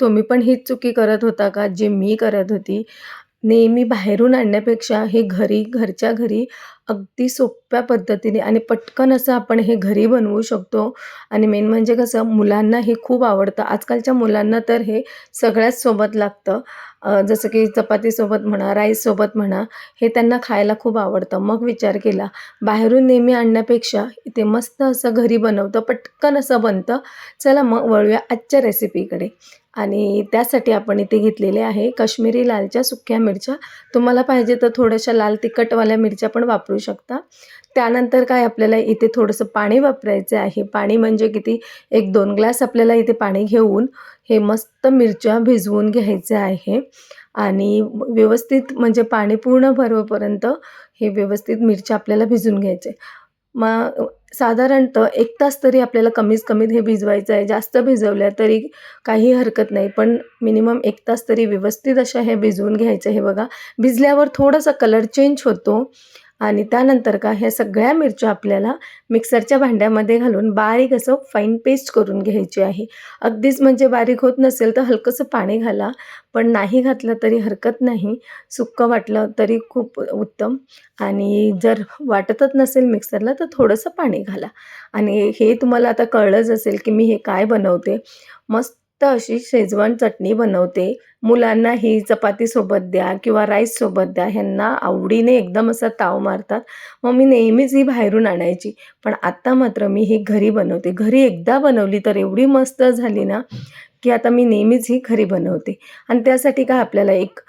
तुम्ही पण हीच चुकी करत होता का जे मी करत होती? नेहमी बाहेरून आणण्यापेक्षा हे घरी घरच्या घरी अगदी सोप्या पद्धतीने आणि पटकन असं आपण हे घरी बनवू शकतो. आणि मेन म्हणजे कसं मुलांना हे खूप आवडतं. आजकालच्या मुलांना तर हे सगळ्याच सोबत लागतं. जसं की चपातीसोबत म्हणा राईससोबत म्हणा हे त्यांना खायला खूप आवडतं. मग विचार केला बाहेरून नेहमी आणण्यापेक्षा इथे मस्त असं घरी बनवतं पटकन असं बनतं. चला मग वळूया आजच्या रेसिपीकडे आणि त्यासाठी आपण इथे घेतलेले आहे कश्मीरी लालच्या सुक्या मिरच्या. तुम्हाला पाहिजे तर थोड्याशा लाल तिखटवाल्या मिरच्या पण वापरू शकता. त्यानंतर काय आपल्याला इथे थोडंसं पाणी वापरायचं आहे. पाणी म्हणजे किती? एक दोन ग्लास आपल्याला इथे पाणी घेऊन हे मस्त मिरच्या भिजवून घ्यायचे आहे. आणि व्यवस्थित म्हणजे पाणी पूर्ण भरवपर्यंत हे व्यवस्थित मिरच्या आपल्याला भिजून घ्यायचे. मग साधारणतः एक तास तरी आपल्याला कमीत कमीत हे भिजवायचं आहे. जास्त भिजवल्या तरी काही हरकत नाही. पण मिनिमम एक तास तरी व्यवस्थित अशा हे भिजवून घ्यायचं हे बघा. भिजल्यावर थोडासा कलर चेंज होतो. आणि त्यानंतर का ह्या सगळ्या मिरच्या आपल्याला मिक्सरच्या भांड्यामध्ये घालून बारीक असं फाईन पेस्ट करून घ्यायची आहे. अगदीच म्हणजे बारीक होत नसेल तर हलकंसं पाणी घाला पण नाही घातलं तरी हरकत नाही. सुक्कं वाटलं तरी खूप उत्तम. आणि जर वाटतच नसेल मिक्सरला तर थोडंसं पाणी घाला. आणि हे तुम्हाला आता कळलंच असेल की मी हे काय बनवते. मस्त तर अशी शेजवान चटणी बनवते. मुलांना ही चपातीसोबत द्या किंवा राईससोबत द्या ह्यांना आवडीने एकदम असा ताव मारतात. मग मी नेहमीच ही बाहेरून आणायची. पण आत्ता मात्र मी ही घरी बनवते. घरी एकदा बनवली तर एवढी मस्त झाली ना की आता मी नेहमीच ही घरी बनवते. आणि त्यासाठी काय आपल्याला एक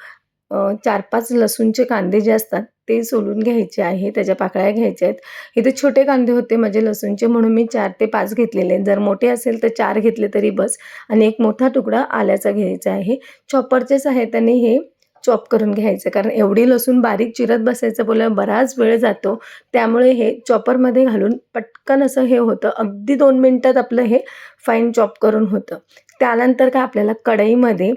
चार पाच लसूणचे कांदे जे असतात ते सोलून घ्यायचे आहे त्याच्या पाकळ्या घ्यायच्या आहेत. इथे छोटे कांदे होते माझे लसूणचे म्हणून मी चार ते पाच घेतलेले आहेत. जर मोठे असेल तर चार घेतले तरी बस. आणि एक मोठा तुकडा आल्याचा घ्यायचा आहे. चॉपरच्या सहाय्याने हे चॉप करून घ्यायचं. कारण एवढी लसूण बारीक चिरत बसायचं बोलल्यावर बराच वेळ जातो. त्यामुळे हे चॉपरमध्ये घालून पटकन असं हे होतं. अगदी दोन मिनटात आपलं हे फाईन चॉप करून होतं. त्यानंतर काय आपल्याला कढईमध्ये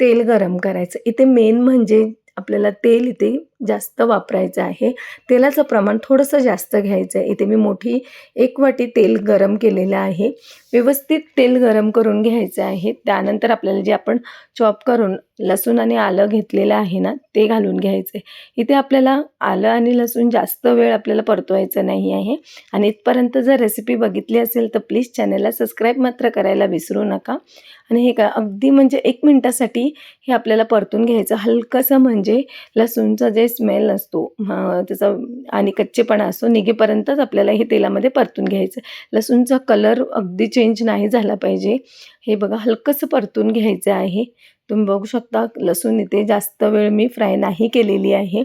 तेल गरम करायचं. इथे मेन म्हणजे आपल्याला तेल इथे जास्त वापरायचं आहे. तेलाचं प्रमाण थोडंसं जास्त घ्यायचं आहे. इथे मी मोठी एक वाटी तेल गरम केलेलं आहे. व्यवस्थित तेल गरम करून घ्यायचं आहे. त्यानंतर आपल्याला जे आपण चॉप करून लसूण आणि आलं घेतलेलं आहे ना ते घालून घ्यायचं आहे. इथे आपल्याला आलं आणि लसूण जास्त वेळ आपल्याला परतवायचं नाही आहे. आणि इथपर्यंत जर रेसिपी बघितली असेल तर प्लीज चॅनलला सबस्क्राईब मात्र करायला विसरू नका. आणि हे का अगदी म्हणजे एक मिनटासाठी हे आपल्याला परतून घ्यायचं. हलकंसं म्हणजे लसूणचं जे स्मेल असतो त्याचा आणि कच्चेपणा असतो. निघेपर्यंतच आपल्याला हे तेलामध्ये परतून घ्यायचं. लसूणचा कलर अगदी चेंज नाही झाला पाहिजे. हे बघा हलकंसं परतून घ्यायचं आहे. तुम्ही बघू शकता लसूण इथे जास्त वेळ मी फ्राय नाही केलेली आहे.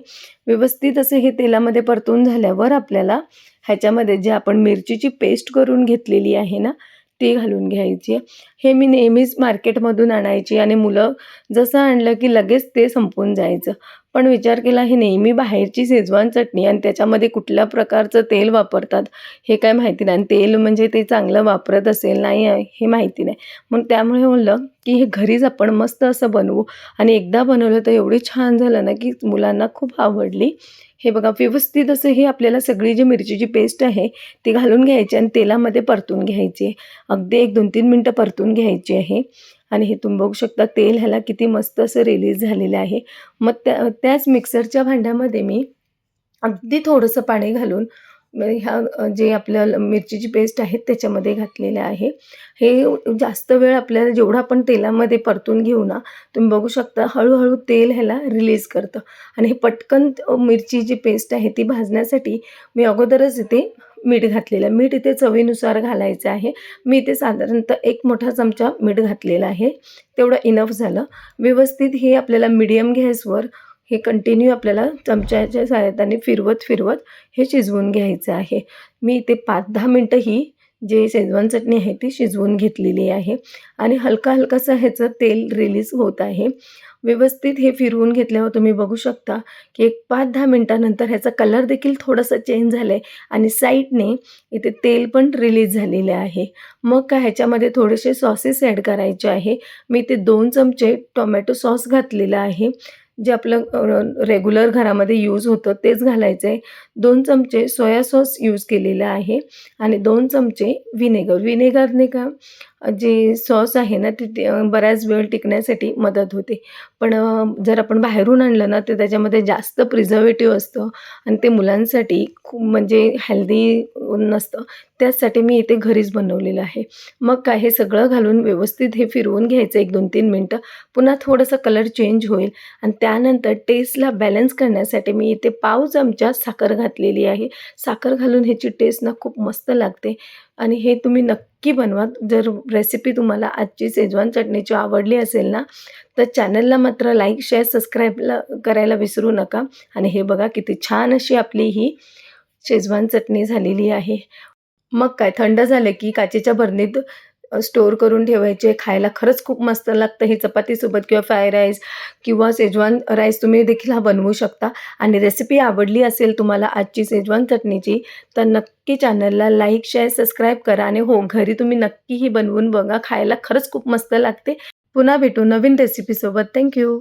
व्यवस्थित असे हे तेलामध्ये परतून झाल्यावर आपल्याला ह्याच्यामध्ये जे आपण मिरचीची पेस्ट करून घेतलेली आहे ना ती घालून घ्यायची हे मी नेहमीच मार्केटमधून आणायची आणि मुलं जसं आणलं की लगेच ते संपून जायचं. पण विचार केला हे नेहमी बाहेरची शेजवान चटणी आणि त्याच्यामध्ये कुठल्या प्रकारचं तेल वापरतात हे काय माहिती नाही. आणि तेल म्हणजे ते चांगलं वापरत असेल नाही आहे हे माहिती नाही. मग त्यामुळे म्हणलं की हे घरीच आपण मस्त असं बनवू. आणि एकदा बनवलं तर एवढी छान झालं ना की मुलांना खूप आवडली. हे बघा व्यवस्थित असं हे आपल्याला सगळी जी मिरचीची पेस्ट आहे ती घालून घ्यायची आणि तेलामध्ये परतून घ्यायची आहे. अगदी एक दोन तीन मिनटं परतून घ्यायची आहे. आणि हे तुम्ही बघू शकता तेल ह्याला किती मस्त असं रिलीज झालेलं आहे. मग त्या त्याच मिक्सरच्या भांड्यामध्ये मी अगदी थोडंसं पाणी घालून म्हणजे ह्या जे आपलं मिरचीची पेस्ट आहे त्याच्यामध्ये घातलेलं आहे. हे जास्त वेळ आपल्याला जेवढं आपण तेलामध्ये परतून घेऊ ना तुम्ही बघू शकता हळूहळू तेल ह्याला रिलीज करतं. आणि हे पटकन मिरची जी पेस्ट आहे ती भाजण्यासाठी मी अगोदरच इथे मीठ घातलेलं मीठ इथे चवीनुसार घालायचं आहे. मी इथे साधारणतः एक मोठा चमचा मीठ घातलेला आहे. तेवढं इनफ झालं. व्यवस्थित हे आपल्याला मिडियम गॅसवर हे कंटिन्यू आपल्याला चमच्याच्या सहाय्याने फिरवत फिरवत हे शिजवून घ्यायचं आहे. मी इथे पाच दहा मिनटं ही जे शेजवान चटणी आहे ती शिजवून घेतलेली आहे. आणि हलका हलकासा ह्याचं तेल रिलीज होत आहे. व्यवस्थित हे फिरवून घेतल्यावर तुम्ही बघू शकता की एक पाच दहा मिनटानंतर ह्याचा कलर देखील थोडासा चेंज झालं आहे आणि साईडने इथे तेल पण रिलीज झालेले आहे. मग काय ह्याच्यामध्ये थोडेसे सॉसेस ॲड करायचे आहे. मी ते दोन चमचे टोमॅटो सॉस घातलेलं आहे. जे आपलं रेग्युलर घरामध्ये यूज होतं तेच घालायचं आहे दोन चमचे सोया सॉस यूज केलेलं आहे. आणि दोन चमचे व्हिनेगर व्हिनेगरने का जे सॉस आहे ना ते बऱ्याच वेळ टिकण्यासाठी मदत होते. पण जर आपण बाहेरून आणलं ना, तर त्याच्यामध्ये जास्त प्रिझर्वेटिव्ह असतं आणि ते मुलांसाठी खूप म्हणजे हेल्दी नसतं. त्याचसाठी मी इथे घरीच बनवलेलं आहे. मग काय हे सगळं घालून व्यवस्थित हे फिरवून घ्यायचं एक दोन तीन मिनटं पुन्हा थोडंसं कलर चेंज होईल आणि त्यानंतर टेस्टला बॅलन्स करण्यासाठी मी इथे पाव चमचा साखर घातलेली आहे. साखर घालून ह्याची टेस्ट ना खूप मस्त लागते आणि हे तुम्ही नक्की बनवा. जर रेसिपी तुम्हाला आजची शेजवान चटणीची आवडली असेल ना, तर चॅनलला मात्र लाईक, शेअर, सबस्क्राईबला करायला विसरू नका आणि हे बघा किती छान अशी आपली ही शेजवान चटणी झालेली आहे. मग काय थंड झालं की काचेच्या भरणीत स्टोअर करून ठेवायचे. खायला खरंच खूप मस्त लागतं हे चपातीसोबत किंवा फ्राय राईस किंवा सेजवान राईस तुम्ही देखील हा बनवू शकता आणि रेसिपी आवडली असेल तुम्हाला आजची सेजवान चटणीची, तर नक्की चॅनलला लाईक, शेअर, सबस्क्राईब करा आणि हो, घरी तुम्ही नक्की ही बनवून बघा. खायला खरंच खूप मस्त लागते. पुन्हा भेटू नवीन रेसिपीसोबत. थँक्यू